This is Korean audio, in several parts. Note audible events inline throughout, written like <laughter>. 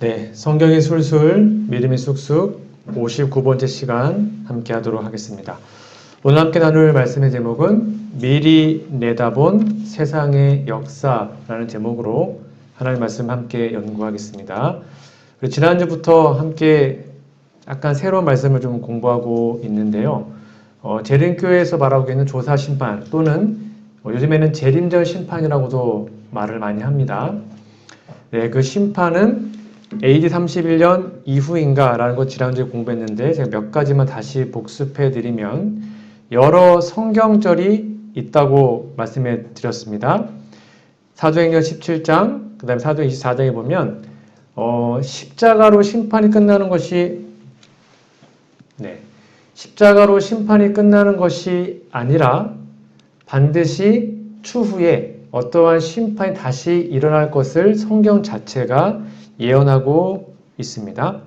네, 성경이 술술, 믿음이 쑥쑥 59번째 시간 함께 하도록 하겠습니다. 오늘 함께 나눌 말씀의 제목은 미리 내다본 세상의 역사라는 제목으로 하나님 말씀 함께 연구하겠습니다. 지난주부터 함께 약간 새로운 말씀을 좀 공부하고 있는데요. 어, 재림교회에서 말하고 있는 조사 심판 또는 어, 요즘에는 재림전 심판이라고도 말을 많이 합니다. 네, 그 심판은 AD 31년 이후인가라는 거 지난주에 공부했는데 제가 몇 가지만 다시 복습해 드리면 여러 성경절이 있다고 말씀해 드렸습니다. 사도행전 17장, 그 다음에 사도행 24장에 보면 어, 십자가로 심판이 끝나는 것이 네, 십자가로 심판이 끝나는 것이 아니라 반드시 추후에 어떠한 심판이 다시 일어날 것을 성경 자체가 예언하고 있습니다.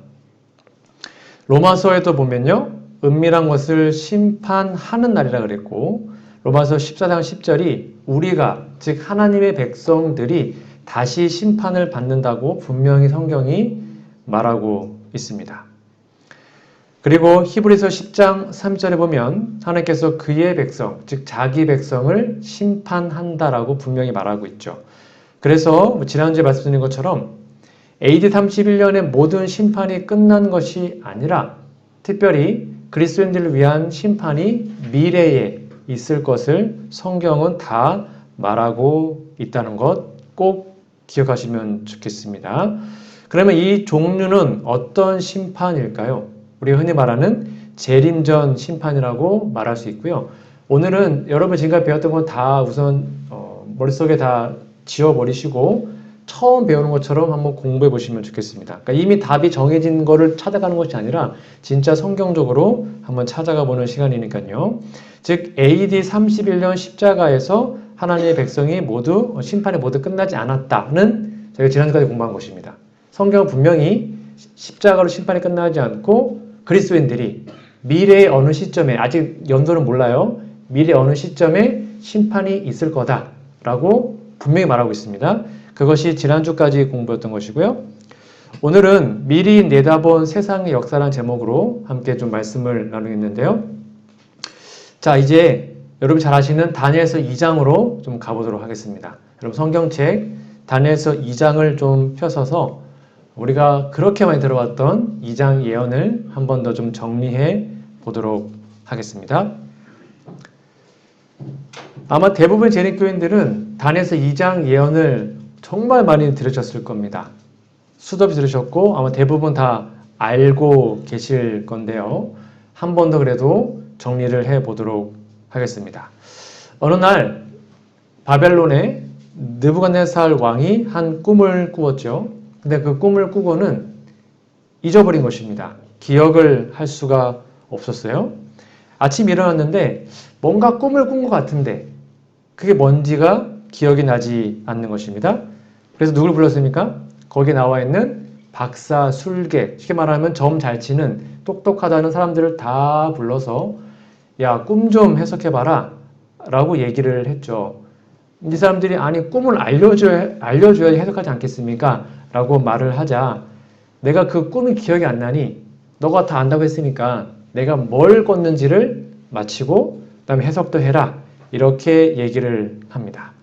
로마서에도 보면요. 은밀한 것을 심판하는 날이라 그랬고 로마서 14장 10절이 우리가 즉 하나님의 백성들이 다시 심판을 받는다고 분명히 성경이 말하고 있습니다. 그리고 히브리서 10장 3절에 보면 하나님께서 그의 백성, 즉 자기 백성을 심판한다라고 분명히 말하고 있죠. 그래서 뭐 지난주에 말씀드린 것처럼 AD 31년의 모든 심판이 끝난 것이 아니라 특별히 그리스도인들을 위한 심판이 미래에 있을 것을 성경은 다 말하고 있다는 것 꼭 기억하시면 좋겠습니다. 그러면 이 종류는 어떤 심판일까요? 우리가 흔히 말하는 재림전 심판이라고 말할 수 있고요. 오늘은 여러분 지금까지 배웠던 건 다 우선 어, 머릿속에 다 지워버리시고 처음 배우는 것처럼 한번 공부해 보시면 좋겠습니다. 그러니까 이미 답이 정해진 거를 찾아가는 것이 아니라 진짜 성경적으로 한번 찾아가 보는 시간이니까요. 즉 AD 31년 십자가에서 하나님의 백성이 모두 심판이 모두 끝나지 않았다는 저희가 지난주까지 공부한 것입니다. 성경은 분명히 십자가로 심판이 끝나지 않고 그리스도인들이 미래의 어느 시점에 아직 연도는 몰라요. 미래 어느 시점에 심판이 있을 거다라고 분명히 말하고 있습니다. 그것이 지난주까지 공부했던 것이고요. 오늘은 미리 내다본 세상의 역사라는 제목으로 함께 좀 말씀을 나누겠는데요. 자, 이제 여러분 잘 아시는 다니엘서 2장으로 좀 가보도록 하겠습니다. 여러분 성경책 다니엘서 2장을 좀 펴서서 우리가 그렇게 많이 들어왔던 2장 예언을 한 번 더 좀 정리해 보도록 하겠습니다. 아마 대부분 재림교인들은 단에서 2장 예언을 정말 많이 들으셨을 겁니다. 수도 없이 들으셨고 아마 대부분 다 알고 계실 건데요. 한 번 더 그래도 정리를 해 보도록 하겠습니다. 어느 날 바벨론의 느부갓네살 왕이 한 꿈을 꾸었죠. 근데 그 꿈을 꾸고는 잊어버린 것입니다. 기억을 할 수가 없었어요. 아침 일어났는데 뭔가 꿈을 꾼 것 같은데 그게 뭔지가 기억이 나지 않는 것입니다. 그래서 누굴 불렀습니까? 거기에 나와 있는 박사, 술객, 쉽게 말하면 점 잘 치는 똑똑하다는 사람들을 다 불러서 야, 꿈 좀 해석해봐라 라고 얘기를 했죠. 이 사람들이 아니 꿈을 알려줘야, 알려줘야 해석하지 않겠습니까? 라고 말을 하자 내가 그 꿈이 기억이 안 나니 너가 다 안다고 했으니까 내가 뭘 꿨는지를 마치고 그 다음에 해석도 해라 이렇게 얘기를 합니다.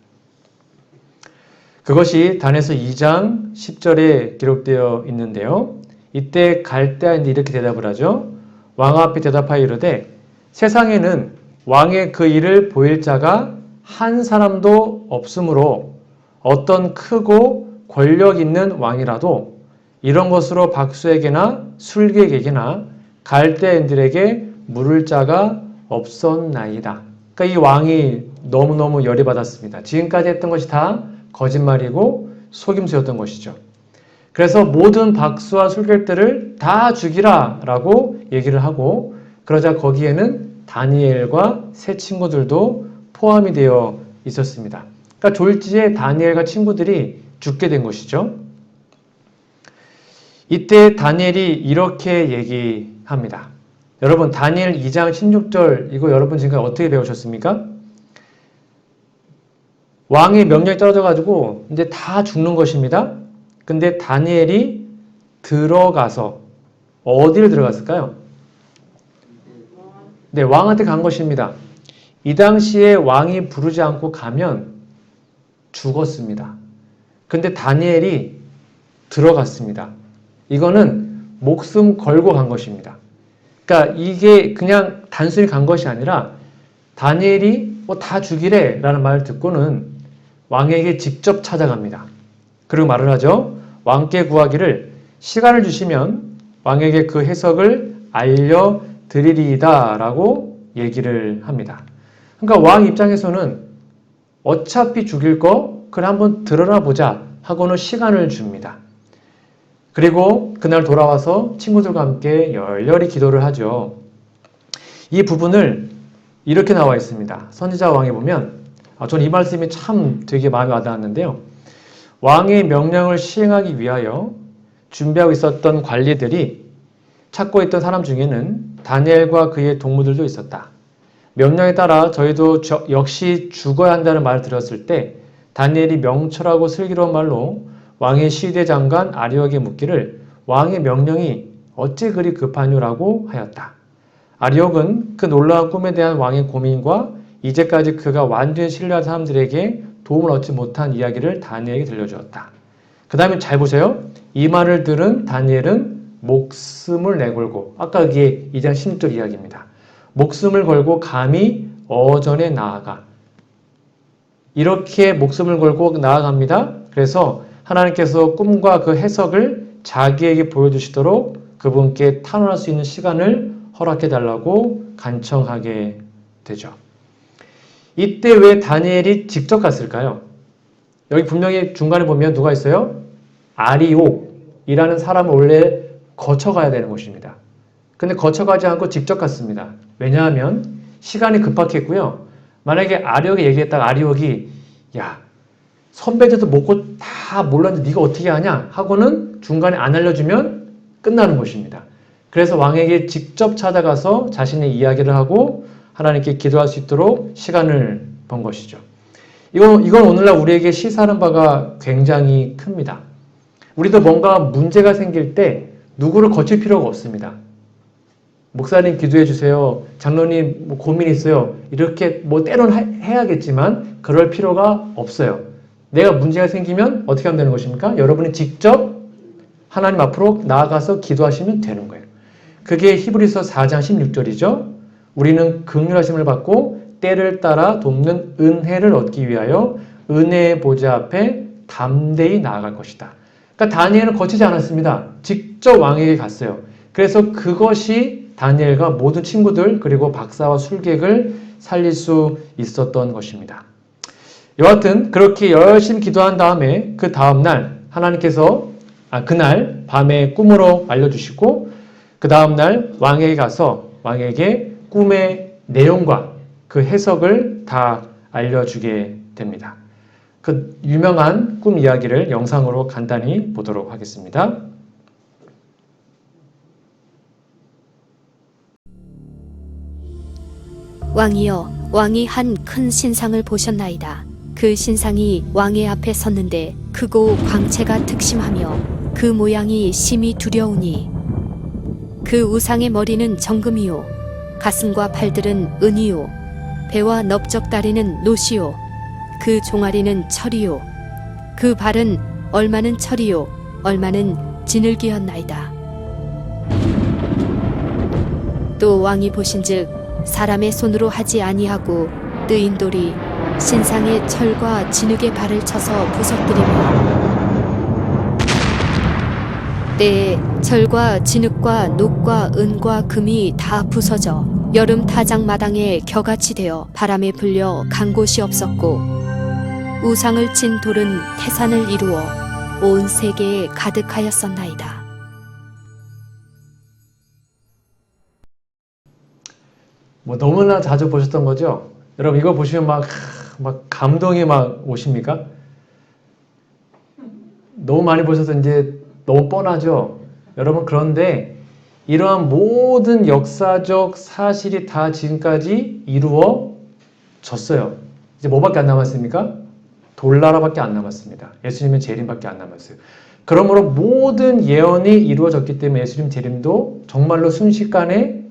그것이 단에서 2장 10절에 기록되어 있는데요. 이때 갈대아인데 이렇게 대답을 하죠. 왕 앞에 대답하여 이르되 세상에는 왕의 그 일을 보일 자가 한 사람도 없으므로 어떤 크고 권력 있는 왕이라도 이런 것으로 박수에게나 술객에게나 갈대인들에게 물을 자가 없었나이다. 그러니까 이 왕이 너무너무 열이 받았습니다. 지금까지 했던 것이 다 거짓말이고 속임수였던 것이죠. 그래서 모든 박수와 술객들을 다 죽이라 라고 얘기를 하고 그러자 거기에는 다니엘과 세 친구들도 포함이 되어 있었습니다. 그러니까 졸지에 다니엘과 친구들이 죽게 된 것이죠. 이때 다니엘이 이렇게 얘기 합니다. 여러분 다니엘 2장 16절 이거 여러분 지금까지 어떻게 배우셨습니까? 왕의 명령이 떨어져 가지고 이제 다 죽는 것입니다. 근데 다니엘이 들어가서 어디를 들어갔을까요? 네, 왕한테 간 것입니다. 이 당시에 왕이 부르지 않고 가면 죽었습니다. 근데 다니엘이 들어갔습니다. 이거는 목숨 걸고 간 것입니다. 그러니까 이게 그냥 단순히 간 것이 아니라 다니엘이 뭐 다 죽이래 라는 말을 듣고는 왕에게 직접 찾아갑니다. 그리고 말을 하죠. 왕께 구하기를 시간을 주시면 왕에게 그 해석을 알려드리리이다 라고 얘기를 합니다. 그러니까 왕 입장에서는 어차피 죽일 거 그래 한번 들어나 보자 하고는 시간을 줍니다. 그리고 그날 돌아와서 친구들과 함께 열렬히 기도를 하죠. 이 부분을 이렇게 나와 있습니다. 선지자 왕에 보면 아, 저는 이 말씀이 참 되게 마음에 와닿았는데요. 왕의 명령을 시행하기 위하여 준비하고 있었던 관리들이 찾고 있던 사람 중에는 다니엘과 그의 동무들도 있었다. 명령에 따라 저희도 저, 역시 죽어야 한다는 말을 들었을 때 다니엘이 명철하고 슬기로운 말로 왕의 시대 장관 아리옥에 묻기를 왕의 명령이 어찌 그리 급하뇨라고 하였다. 아리옥은 그 놀라운 꿈에 대한 왕의 고민과 이제까지 그가 완전히 신뢰한 사람들에게 도움을 얻지 못한 이야기를 다니엘에게 들려주었다. 그 다음에 잘 보세요. 이 말을 들은 다니엘은 목숨을 내걸고 아까 그게 2장 16절 이야기입니다. 목숨을 걸고 감히 어전에 나아가 이렇게 목숨을 걸고 나아갑니다. 그래서 하나님께서 꿈과 그 해석을 자기에게 보여주시도록 그분께 탄원할 수 있는 시간을 허락해 달라고 간청하게 되죠. 이때 왜 다니엘이 직접 갔을까요? 여기 분명히 중간에 보면 누가 있어요? 아리옥이라는 사람을 원래 거쳐가야 되는 곳입니다. 근데 거쳐가지 않고 직접 갔습니다. 왜냐하면 시간이 급박했고요. 만약에 아리옥에 얘기했다가 아리옥이 야 선배들도 먹고 다 몰랐는데 네가 어떻게 하냐 하고는 중간에 안 알려주면 끝나는 것입니다. 그래서 왕에게 직접 찾아가서 자신의 이야기를 하고 하나님께 기도할 수 있도록 시간을 번 것이죠. 이건, 이건 오늘날 우리에게 시사하는 바가 굉장히 큽니다. 우리도 뭔가 문제가 생길 때 누구를 거칠 필요가 없습니다. 목사님 기도해 주세요. 장로님 뭐 고민 있어요. 이렇게 뭐 때론 해야겠지만 그럴 필요가 없어요. 내가 문제가 생기면 어떻게 하면 되는 것입니까? 여러분이 직접 하나님 앞으로 나아가서 기도하시면 되는 거예요. 그게 히브리서 4장 16절이죠. 우리는 긍휼하심을 받고 때를 따라 돕는 은혜를 얻기 위하여 은혜의 보좌 앞에 담대히 나아갈 것이다. 그러니까 다니엘은 거치지 않았습니다. 직접 왕에게 갔어요. 그래서 그것이 다니엘과 모든 친구들 그리고 박사와 술객을 살릴 수 있었던 것입니다. 여하튼 그렇게 열심히 기도한 다음에 그 다음 날 하나님께서 아, 그날 밤에 꿈으로 알려주시고 그 다음 날 왕에게 가서 왕에게 꿈의 내용과 그 해석을 다 알려주게 됩니다. 그 유명한 꿈 이야기를 영상으로 간단히 보도록 하겠습니다. 왕이여 왕이 한 큰 신상을 보셨나이다. 그 신상이 왕의 앞에 섰는데 크고 광채가 특심하며 그 모양이 심히 두려우니 그 우상의 머리는 정금이요 가슴과 팔들은 은이요 배와 넓적다리는 노시요 그 종아리는 철이요 그 발은 얼마는 철이요 얼마는 진흙이었나이다. 또 왕이 보신즉 사람의 손으로 하지 아니하고 뜨인 돌이 신상의 철과 진흙의 발을 쳐서 부서뜨리며 때에 철과 진흙과 녹과 은과 금이 다 부서져 여름 타작 마당에 겨같이 되어 바람에 불려 간 곳이 없었고 우상을 친 돌은 태산을 이루어 온 세계에 가득하였었나이다. 뭐 너무나 자주 보셨던 거죠? 여러분 이거 보시면 막, 막 감동이 막 오십니까? 너무 많이 보셔서 이제 너무 뻔하죠? 여러분 그런데 이러한 모든 역사적 사실이 다 지금까지 이루어졌어요. 이제 뭐밖에 안 남았습니까? 돌나라밖에 안 남았습니다. 예수님은 재림밖에 안 남았어요. 그러므로 모든 예언이 이루어졌기 때문에 예수님 재림도 정말로 순식간에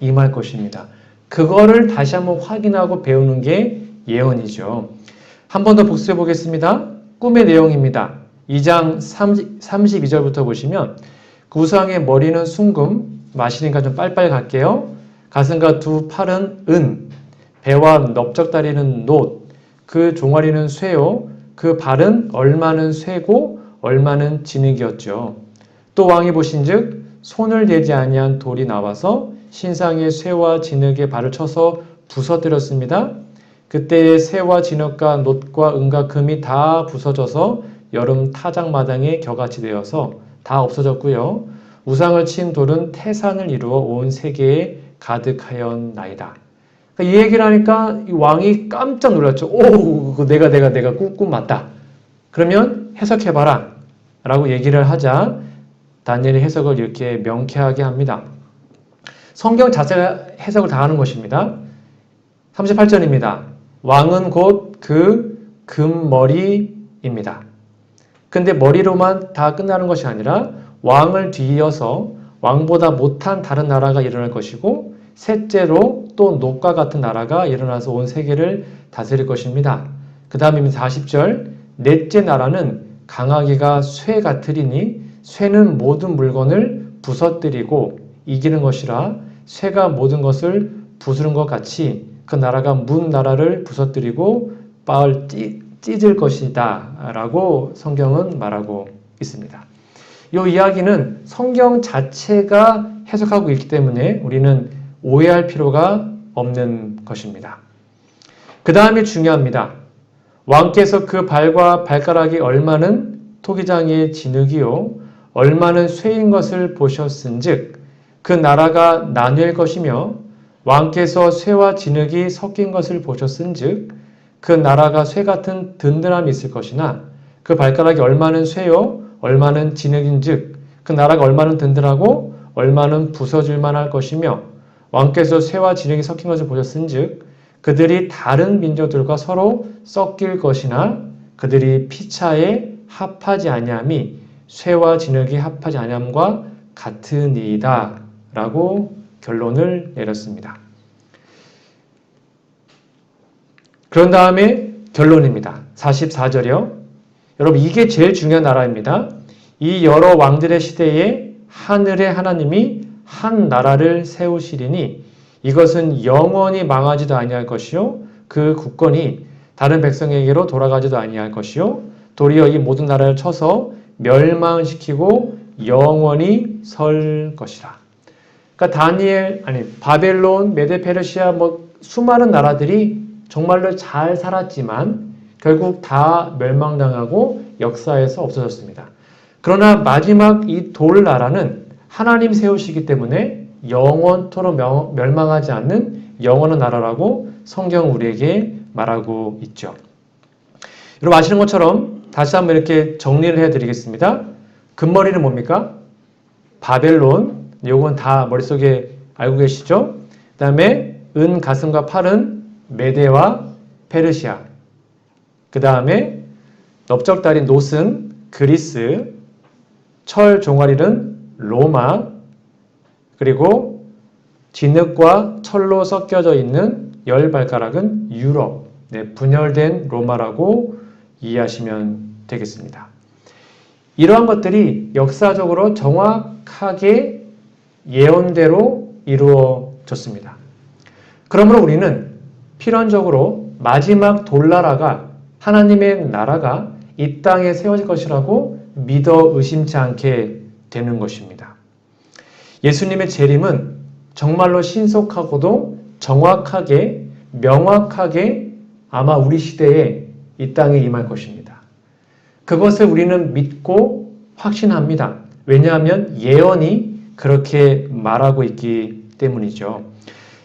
임할 것입니다. 그거를 다시 한번 확인하고 배우는 게 예언이죠. 한 번 더 복수해 보겠습니다. 꿈의 내용입니다. 2장 32절부터 보시면 그 우상의 머리는 숭금, 마시니까 좀 빨빨 갈게요. 가슴과 두 팔은 은, 배와 넓적다리는 놋, 그 종아리는 쇠요, 그 발은 얼마는 쇠고 얼마는 진흙이었죠. 또 왕이 보신즉 손을 대지 아니한 돌이 나와서 신상의 쇠와 진흙에 발을 쳐서 부서뜨렸습니다. 그때의 쇠와 진흙과 놋과 은과 금이 다 부서져서 여름 타작 마당에 겨같이 되어서 다 없어졌고요. 우상을 친 돌은 태산을 이루어 온 세계에 가득하였나이다. 그러니까 이 얘기를 하니까 이 왕이 깜짝 놀랐죠. 오, 내가 내가 내가 꿈꿈 맞다. 그러면 해석해봐라. 라고 얘기를 하자 다니엘이 해석을 이렇게 명쾌하게 합니다. 성경 자체가 해석을 다 하는 것입니다. 38절입니다. 왕은 곧 그 금머리입니다. 근데 머리로만 다 끝나는 것이 아니라 왕을 뒤이어서 왕보다 못한 다른 나라가 일어날 것이고 셋째로 또 녹과 같은 나라가 일어나서 온 세계를 다스릴 것입니다. 그 다음입니다. 40절 넷째 나라는 강하기가 쇠 같으리니 쇠는 모든 물건을 부서뜨리고 이기는 것이라 쇠가 모든 것을 부수는 것 같이 그 나라가 문 나라를 부서뜨리고 빻을 찌, 찢을 것이다 라고 성경은 말하고 있습니다. 이 이야기는 성경 자체가 해석하고 있기 때문에 우리는 오해할 필요가 없는 것입니다. 그 다음이 중요합니다. 왕께서 그 발과 발가락이 얼마는 토기장의 진흙이요 얼마는 쇠인 것을 보셨은즉 그 나라가 나뉠 것이며 왕께서 쇠와 진흙이 섞인 것을 보셨은즉 그 나라가 쇠 같은 든든함이 있을 것이나 그 발가락이 얼마는 쇠요 얼마는 진흙인즉 그 나라가 얼마는 든든하고 얼마는 부서질 만할 것이며 왕께서 쇠와 진흙이 섞인 것을 보셨은즉 그들이 다른 민족들과 서로 섞일 것이나 그들이 피차에 합하지 아니함이 쇠와 진흙이 합하지 아니함과 같으니이다 라고 결론을 내렸습니다. 그런 다음에 결론입니다. 44절이요. 여러분 이게 제일 중요한 나라입니다. 이 여러 왕들의 시대에 하늘의 하나님이 한 나라를 세우시리니 이것은 영원히 망하지도 아니할 것이요 그 국권이 다른 백성에게로 돌아가지도 아니할 것이요 도리어 이 모든 나라를 쳐서 멸망시키고 영원히 설 것이라. 그러니까 다니엘 아니 바벨론, 메데 페르시아 뭐 수많은 나라들이 정말로 잘 살았지만 결국 다 멸망당하고 역사에서 없어졌습니다. 그러나 마지막 이 돌 나라는 하나님 세우시기 때문에 영원토록 명- 멸망하지 않는 영원한 나라라고 성경 우리에게 말하고 있죠. 여러분 아시는 것처럼 다시 한번 이렇게 정리를 해드리겠습니다. 금머리는 뭡니까? 바벨론. 요건 다 머릿속에 알고 계시죠? 그 다음에 은 가슴과 팔은 메데와 페르시아. 그 다음에 넓적다리 노슨 그리스. 철 종아리는 로마. 그리고 진흙과 철로 섞여져 있는 열 발가락은 유럽. 네, 분열된 로마라고 이해하시면 되겠습니다. 이러한 것들이 역사적으로 정확하게 예언대로 이루어졌습니다. 그러므로 우리는 필연적으로 마지막 돌나라가 하나님의 나라가 이 땅에 세워질 것이라고 믿어 의심치 않게 되는 것입니다. 예수님의 재림은 정말로 신속하고도 정확하게 명확하게 아마 우리 시대에 이 땅에 임할 것입니다. 그것을 우리는 믿고 확신합니다. 왜냐하면 예언이 그렇게 말하고 있기 때문이죠.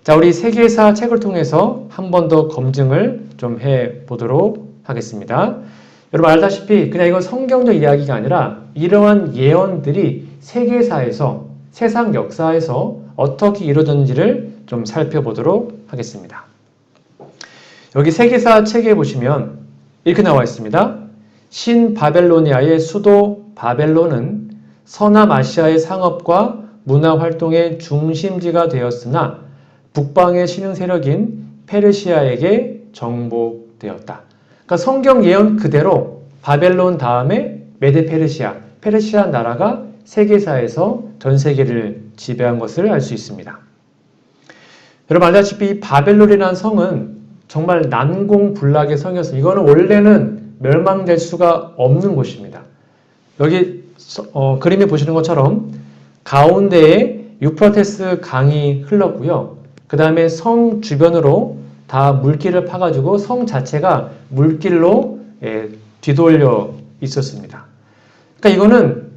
자, 우리 세계사 책을 통해서 한 번 더 검증을 좀 해 보도록 하겠습니다. 여러분 알다시피 그냥 이건 성경적 이야기가 아니라 이러한 예언들이 세계사에서 세상 역사에서 어떻게 이루어졌는지를 좀 살펴보도록 하겠습니다. 여기 세계사 책에 보시면 이렇게 나와 있습니다. 신 바벨로니아의 수도 바벨론은 서남아시아의 상업과 문화 활동의 중심지가 되었으나 북방의 신흥 세력인 페르시아에게 정복되었다. 그러니까 성경 예언 그대로 바벨론 다음에 메데 페르시아, 페르시아 나라가 세계사에서 전 세계를 지배한 것을 알 수 있습니다. 여러분 알다시피 이 바벨론이라는 성은 정말 난공불락의 성이었습니다. 이거는 원래는 멸망될 수가 없는 곳입니다. 여기 서- 어, 그림에 보시는 것처럼 가운데에 유프라테스 강이 흘렀고요. 그 다음에 성 주변으로 다 물길을 파가지고 성 자체가 물길로 예, 뒤돌려 있었습니다. 그러니까 이거는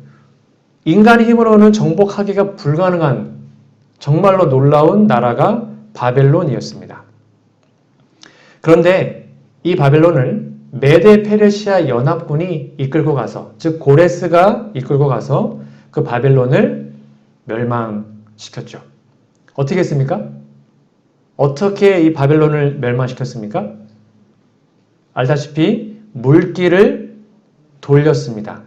인간의 힘으로는 정복하기가 불가능한 정말로 놀라운 나라가 바벨론이었습니다. 그런데 이 바벨론을 메데 페르시아 연합군이 이끌고 가서 즉 고레스가 이끌고 가서 그 바벨론을 멸망시켰죠. 어떻게 했습니까? 어떻게 이 바벨론을 멸망시켰습니까? 알다시피 물길을 돌렸습니다.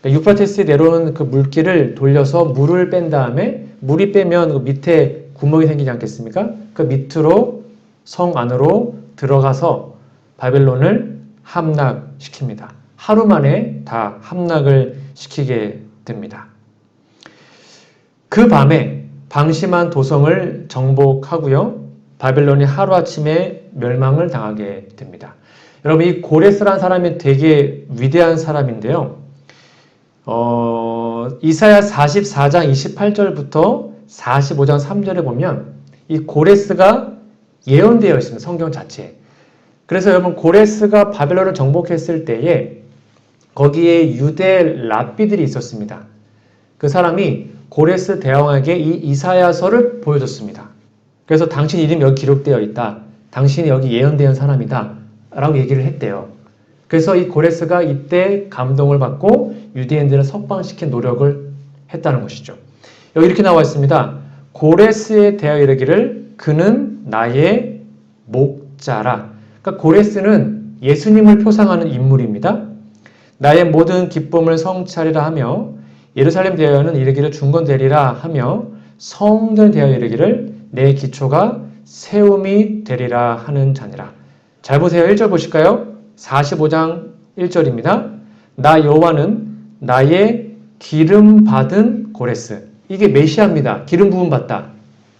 그러니까 유프라테스에 내려오는 그 물길을 돌려서 물을 뺀 다음에 물이 빼면 그 밑에 구멍이 생기지 않겠습니까? 그 밑으로 성 안으로 들어가서 바벨론을 함락시킵니다. 하루 만에 다 함락을 시키게 됩니다. 그 밤에 방심한 도성을 정복하고요. 바벨론이 하루아침에 멸망을 당하게 됩니다. 여러분 이 고레스라는 사람이 되게 위대한 사람인데요. 어, 이사야 44장 28절부터 45장 3절에 보면 이 고레스가 예언되어 있습니다. 성경 자체에. 그래서 여러분 고레스가 바벨론을 정복했을 때에 거기에 유대 랍비들이 있었습니다. 그 사람이 고레스 대왕에게 이 이사야서를 보여줬습니다. 그래서 당신 이름이 여기 기록되어 있다. 당신이 여기 예언된 사람이다. 라고 얘기를 했대요. 그래서 이 고레스가 이때 감동을 받고 유대인들을 석방시킨 노력을 했다는 것이죠. 여기 이렇게 나와 있습니다. 고레스에 대하여 이르기를 그는 나의 목자라. 그러니까 고레스는 예수님을 표상하는 인물입니다. 나의 모든 기쁨을 성취하리라 하며 예루살렘 대하여는 이르기를 중건되리라 하며 성전 대하여 이르기를 내 기초가 세움이 되리라 하는 자니라. 잘 보세요. 1절 보실까요? 45장 1절입니다. 나 여호와는 나의 기름 받은 고레스. 이게 메시아입니다. 기름 부음 받다.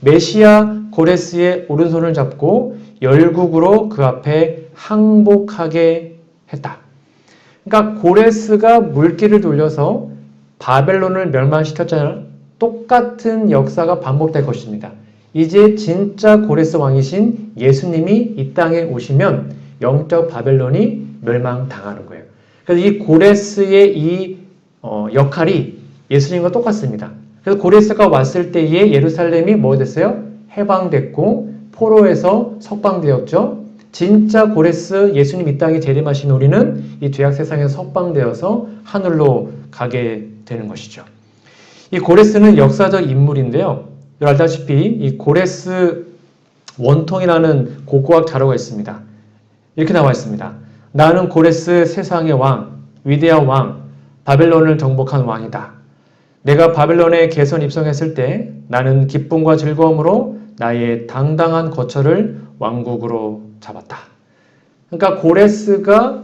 메시아 고레스의 오른손을 잡고 열국으로 그 앞에 항복하게 했다. 그러니까 고레스가 물길을 돌려서 바벨론을 멸망시켰잖아요. 똑같은 역사가 반복될 것입니다. 이제 진짜 고레스 왕이신 예수님이 이 땅에 오시면 영적 바벨론이 멸망당하는 거예요. 그래서 이 고레스의 이 어, 역할이 예수님과 똑같습니다. 그래서 고레스가 왔을 때에 예루살렘이 뭐 됐어요? 해방됐고 포로에서 석방되었죠. 진짜 고레스 예수님 이 땅에 재림하신 우리는 이 죄악 세상에서 석방되어서 하늘로 가게 되는 것이죠. 이 고레스는 역사적 인물인데요. 알다시피 이 고레스 원통이라는 고고학 자료가 있습니다. 이렇게 나와 있습니다. 나는 고레스 세상의 왕, 위대한 왕, 바벨론을 정복한 왕이다. 내가 바벨론에 개선 입성했을 때 나는 기쁨과 즐거움으로 나의 당당한 거처를 왕국으로 잡았다. 그러니까 고레스가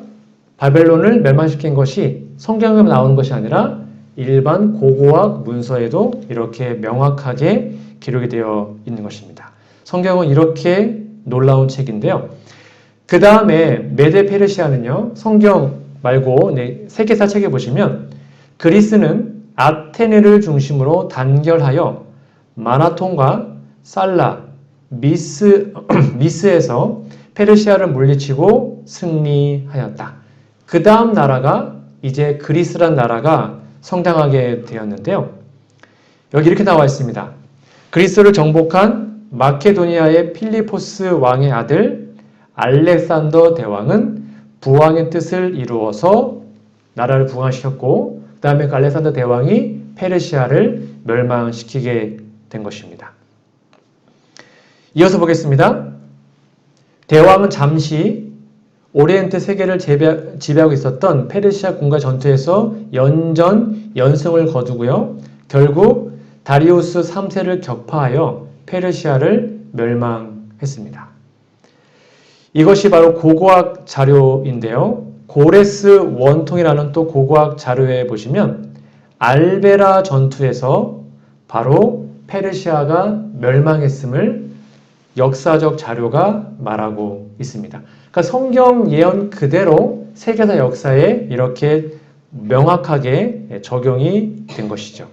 바벨론을 멸망시킨 것이 성경에 나오는 것이 아니라 일반 고고학 문서에도 이렇게 명확하게 기록이 되어 있는 것입니다. 성경은 이렇게 놀라운 책인데요. 그 다음에 메데 페르시아는요, 성경 말고 네, 세계사 책에 보시면 그리스는 아테네를 중심으로 단결하여 마라톤과 살라, 미스, <clears throat> 미스에서 페르시아를 물리치고 승리하였다. 그 다음 나라가 이제 그리스란 나라가 성장하게 되었는데요. 여기 이렇게 나와 있습니다. 그리스를 정복한 마케도니아의 필리포스 왕의 아들 알렉산더 대왕은 부왕의 뜻을 이루어서 나라를 부강시켰고 그 다음에 알렉산더 대왕이 페르시아를 멸망시키게 된 것입니다. 이어서 보겠습니다. 대왕은 잠시 오리엔트 세계를 지배, 지배 하고 있었던 페르시아 군과 전투에서 연전 연승을 거두고요. 결국 다리우스 3세를 격파하여 페르시아를 멸망했습니다. 이것이 바로 고고학 자료인데요. 고레스 원통이라는 또 고고학 자료에 보시면 알베라 전투에서 바로 페르시아가 멸망했음을 역사적 자료가 말하고 있습니다. 그러니까 성경 예언 그대로 세계사 역사에 이렇게 명확하게 적용이 된 것이죠.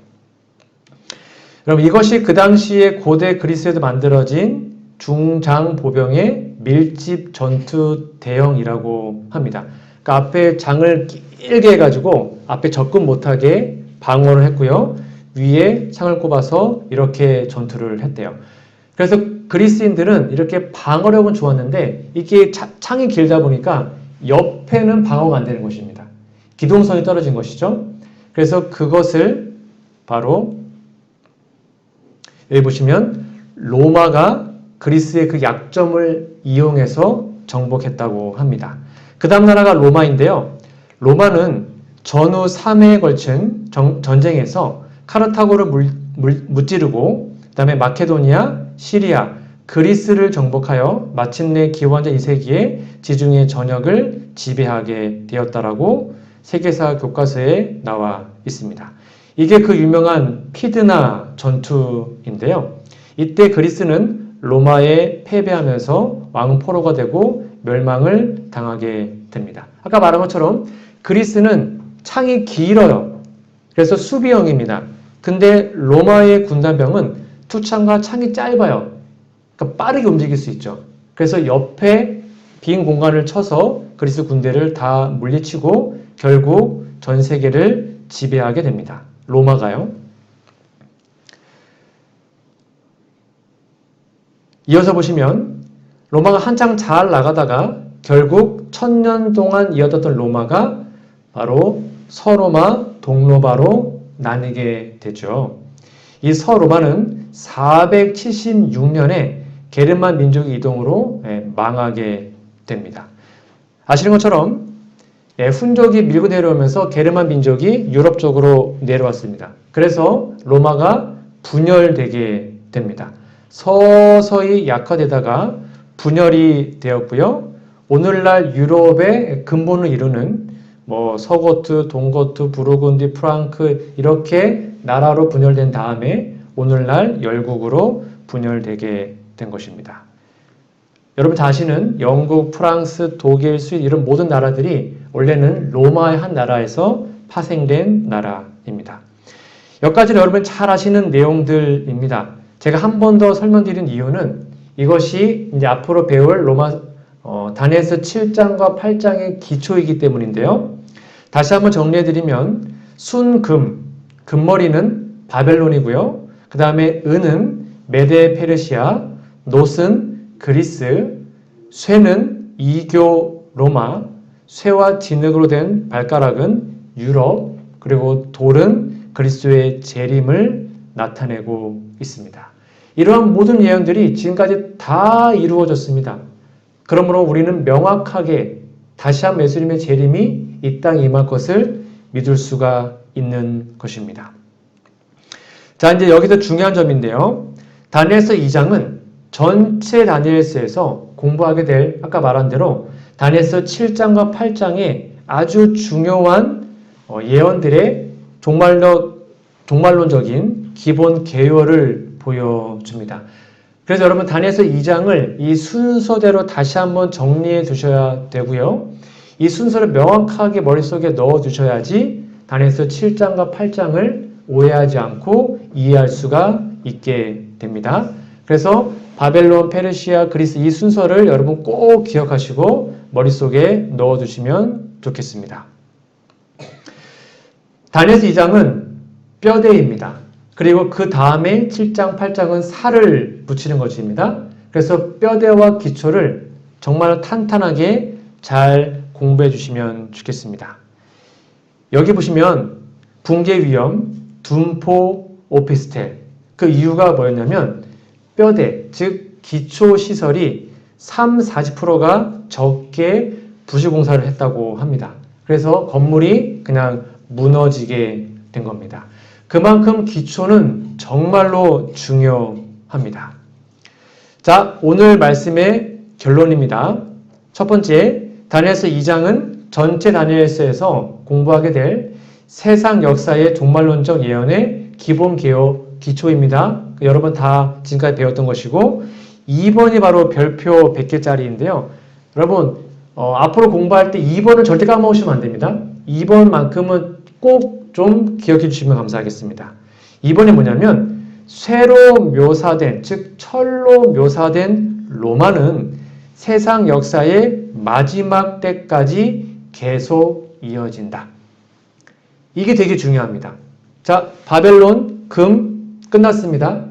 그럼 이것이 그 당시에 고대 그리스에도 만들어진 중장 보병의 밀집 전투 대형이라고 합니다. 그러니까 앞에 장을 길게 해가지고 앞에 접근 못하게 방어를 했고요. 위에 창을 꼽아서 이렇게 전투를 했대요. 그래서 그리스인들은 이렇게 방어력은 좋았는데 이게 차- 창이 길다 보니까 옆에는 방어가 안 되는 것입니다. 기동성이 떨어진 것이죠. 그래서 그것을 바로 여기 보시면 로마가 그리스의 그 약점을 이용해서 정복했다고 합니다. 그 다음 나라가 로마인데요. 로마는 전후 3회에 걸친 정- 전쟁에서 카르타고를 물, 물, 무찌르고 그 다음에 마케도니아, 시리아, 그리스를 정복하여 마침내 기원전 2세기에 지중해 전역을 지배하게 되었다라고 세계사 교과서에 나와 있습니다. 이게 그 유명한 피드나 전투인데요. 이때 그리스는 로마에 패배하면서 왕 포로가 되고 멸망을 당하게 됩니다. 아까 말한 것처럼 그리스는 창이 길어요. 그래서 수비형입니다. 근데 로마의 군단병은 투창과 창이 짧아요. 그러니까 빠르게 움직일 수 있죠. 그래서 옆에 빈 공간을 쳐서 그리스 군대를 다 물리치고 결국 전 세계를 지배하게 됩니다. 로마가요. 이어서 보시면 로마가 한창 잘 나가다가 결국 천년 동안 이어졌던 로마가 바로 서로마, 동로마로 나뉘게 되죠. 이 서로마는 476년에 게르만 민족 이동으로 예, 망하게 됩니다. 아시는 것처럼 예, 훈족이 밀고 내려오면서 게르만 민족이 유럽 쪽으로 내려왔습니다. 그래서 로마가 분열되게 됩니다. 서서히 약화되다가 분열이 되었고요. 오늘날 유럽의 근본을 이루는 뭐 서고트, 동고트, 부르곤디, 프랑크 이렇게 나라로 분열된 다음에 오늘날 열국으로 분열되게 된 것입니다. 여러분 다 아시는 영국, 프랑스, 독일, 스위스 이런 모든 나라들이 원래는 로마의 한 나라에서 파생된 나라입니다. 여기까지는 여러분 잘 아시는 내용들입니다. 제가 한 번 더 설명드린 이유는 이것이 이제 앞으로 배울 로마 어, 다니엘서 7장과 8장의 기초이기 때문인데요. 다시 한번 정리해드리면 순금, 금머리는 바벨론이고요. 그 다음에 은은 메데 페르시아, 노은 그리스, 쇠는 이교 로마, 쇠와 진흙으로 된 발가락은 유럽, 그리고 돌은 그리스도의 재림을 나타내고 있습니다. 이러한 모든 예언들이 지금까지 다 이루어졌습니다. 그러므로 우리는 명확하게 다시 한 예수님의 재림이 이 땅에 임할 것을 믿을 수가 있는 것입니다. 자, 이제 여기서 중요한 점인데요. 다니엘서 2장은 전체 다니엘서에서 공부하게 될 아까 말한 대로 다니엘서 7장과 8장에 아주 중요한 어, 예언들의 종말로, 종말론적인 기본 개요를 보여줍니다. 그래서 여러분 다니엘서 2장을 이 순서대로 다시 한번 정리해 두셔야 되고요. 이 순서를 명확하게 머릿속에 넣어 두셔야지 다니엘서 7장과 8장을 오해하지 않고 이해할 수가 있게 됩니다. 그래서 바벨론, 페르시아, 그리스 이 순서를 여러분 꼭 기억하시고 머릿속에 넣어 두시면 좋겠습니다. 다니엘서 2장은 뼈대입니다. 그리고 그 다음에 7장, 8장은 살을 붙이는 것입니다. 그래서 뼈대와 기초를 정말 탄탄하게 잘 공부해 주시면 좋겠습니다. 여기 보시면 붕괴 위험, 둔포, 오피스텔. 그 이유가 뭐였냐면 뼈대, 즉 기초 시설이 3, 40%가 적게 부실 공사를 했다고 합니다. 그래서 건물이 그냥 무너지게 된 겁니다. 그만큼 기초는 정말로 중요합니다. 자, 오늘 말씀의 결론입니다. 첫 번째, 다니엘서 2장은 전체 다니엘서에서 공부하게 될 세상 역사의 종말론적 예언의 기본 개요 기초입니다. 여러 번 다 지금까지 배웠던 것이고 2번이 바로 별표 100개짜리인데요. 여러분 어, 앞으로 공부할 때 2번을 절대 까먹으시면 안 됩니다. 2번만큼은 꼭 좀 기억해 주시면 감사하겠습니다. 2번이 뭐냐면 쇠로 묘사된 즉 철로 묘사된 로마는 세상 역사의 마지막 때까지 계속 이어진다. 이게 되게 중요합니다. 자, 바벨론 금 끝났습니다.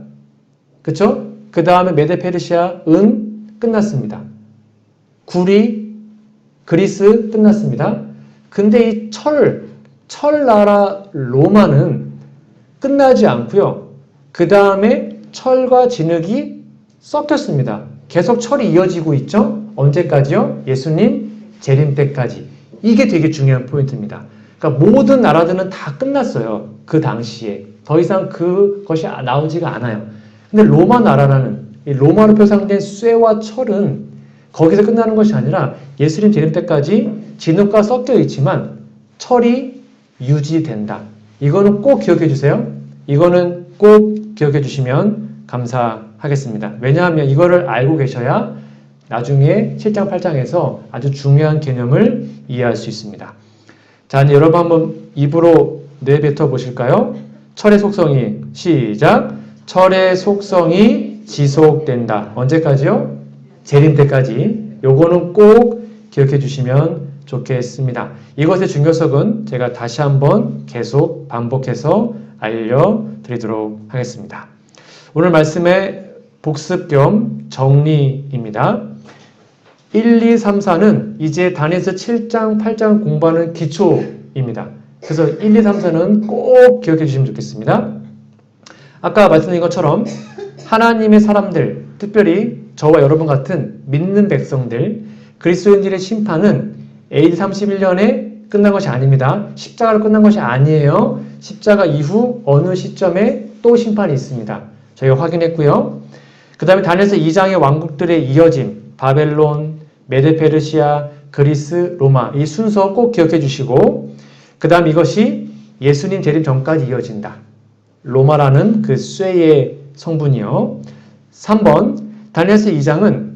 그쵸? 그 다음에 메데 페르시아 은 끝났습니다. 구리 그리스 끝났습니다. 근데 이 철, 철나라 로마는 끝나지 않고요. 그 다음에 철과 진흙이 섞였습니다. 계속 철이 이어지고 있죠? 언제까지요? 예수님 재림 때까지. 이게 되게 중요한 포인트입니다. 그러니까 모든 나라들은 다 끝났어요. 그 당시에. 더 이상 그것이 나오지가 않아요. 근데 로마 나라라는 이 로마로 표상된 쇠와 철은 거기서 끝나는 것이 아니라 예수님 재림 때까지 진흙과 섞여 있지만 철이 유지된다. 이거는 꼭 기억해 주세요. 이거는 꼭 기억해 주시면 감사하겠습니다. 왜냐하면 이거를 알고 계셔야 나중에 7장, 8장에서 아주 중요한 개념을 이해할 수 있습니다. 자, 여러분 한번 입으로 내뱉어 보실까요? 철의 속성이 시작. 철의 속성이 지속된다. 언제까지요? 재림 때까지. 요거는 꼭 기억해 주시면 좋겠습니다. 이것의 중요성은 제가 다시 한번 계속 반복해서 알려드리도록 하겠습니다. 오늘 말씀의 복습 겸 정리입니다. 1, 2, 3, 4는 이제 단에서 7장, 8장 공부하는 기초입니다. 그래서 1, 2, 3, 4는 꼭 기억해 주시면 좋겠습니다. 아까 말씀드린 것처럼 하나님의 사람들, 특별히 저와 여러분 같은 믿는 백성들, 그리스도인들의 심판은 AD 31년에 끝난 것이 아닙니다. 십자가로 끝난 것이 아니에요. 십자가 이후 어느 시점에 또 심판이 있습니다. 저희가 확인했고요. 그 다음에 단에서 2장의 왕국들의 이어짐, 바벨론, 메데 페르시아, 그리스, 로마 이 순서 꼭 기억해 주시고 그 다음 이것이 예수님 재림 전까지 이어진다. 로마라는 그 쇠의 성분이요. 3번 다니엘서 2장은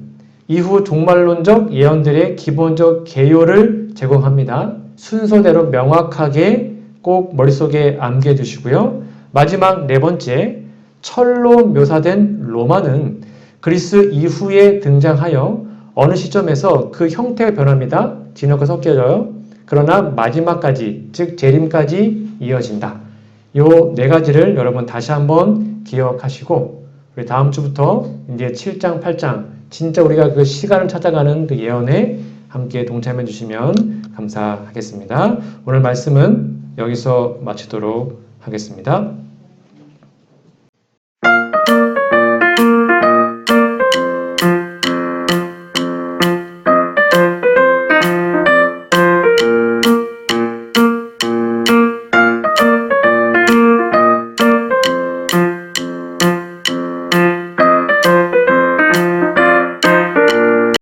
이후 종말론적 예언들의 기본적 개요를 제공합니다. 순서대로 명확하게 꼭 머릿속에 암기해 두시고요. 마지막 네 번째 철로 묘사된 로마는 그리스 이후에 등장하여 어느 시점에서 그 형태가 변합니다. 진흙과 섞여져요. 그러나 마지막까지 즉 재림까지 이어진다. 요네 가지를 여러분 다시 한번 기억하시고 우리 다음 주부터 이제 7장, 8장 진짜 우리가 그 시간을 찾아가는 그 예언에 함께 동참해 주시면 감사하겠습니다. 오늘 말씀은 여기서 마치도록 하겠습니다.